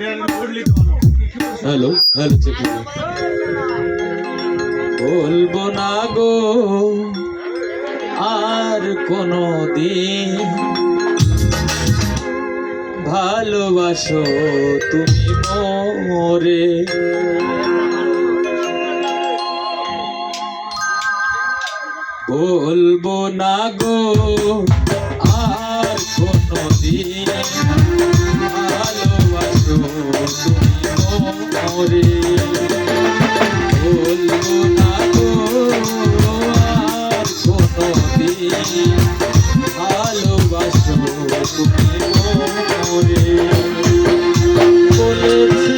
hello hello বলব না গো, আর কোনো দিন ভালোবাসো তুমি মোরে। বলব না গো, আর কোনো দিন ওরে বলব ভালোবাসো তুমি বলেছি